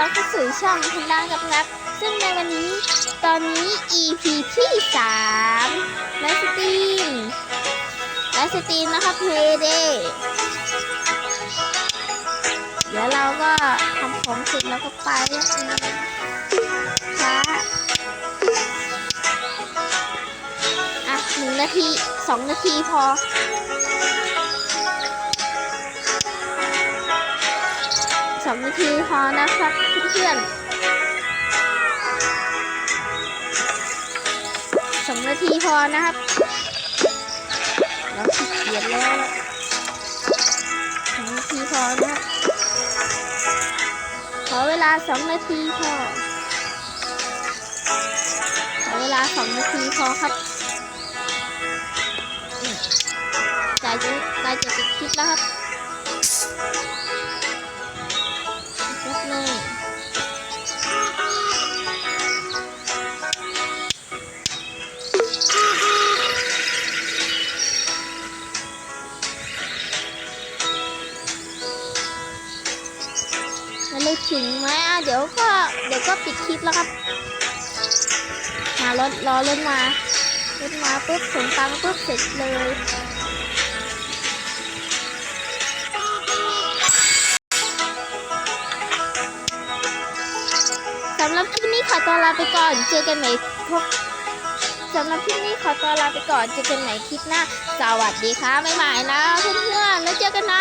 รับเข้าสู่ช่องพันดางกับงับ ซึ่งในวันนี้ตอนนี้ EP ที่3ไลฟ์สตรีมไลฟ์สตรีมนะคะเพเดเดี๋ยวเราก็ทำของเสร็จแล้วก็ไปแล้วช้าอะหนึ่งนาทีสองนาทีพอ สองนาทีพอนะครับเพื่อนๆสองนาทีพอนะครับเราเกียจแล้วสองนาทีพอนะครับขอเวลาสองนาทีพอขอเวลาสองนาทีพอครับอืมใกล้จะใกล้จะติดคลิปแล้วครับ ลยถึงไหมอะเดี๋ยวก็เดี๋ยวก็ปิดคลิปแล้วครับ มารถรอรถมารถมาปุ๊บส่งตังปุ๊บเสร็จเลยสำหรับคลิปนี้ขอตัวลาไปก่อน เจอกันใหม่พบ สำหรับคลิปนี้ขอตัวลาไปก่อนเจอกันใหม่คลิปหน้า สวัสดีค่ะบ๊ายบายนะเพื่อนๆแล้วเจอกันนะ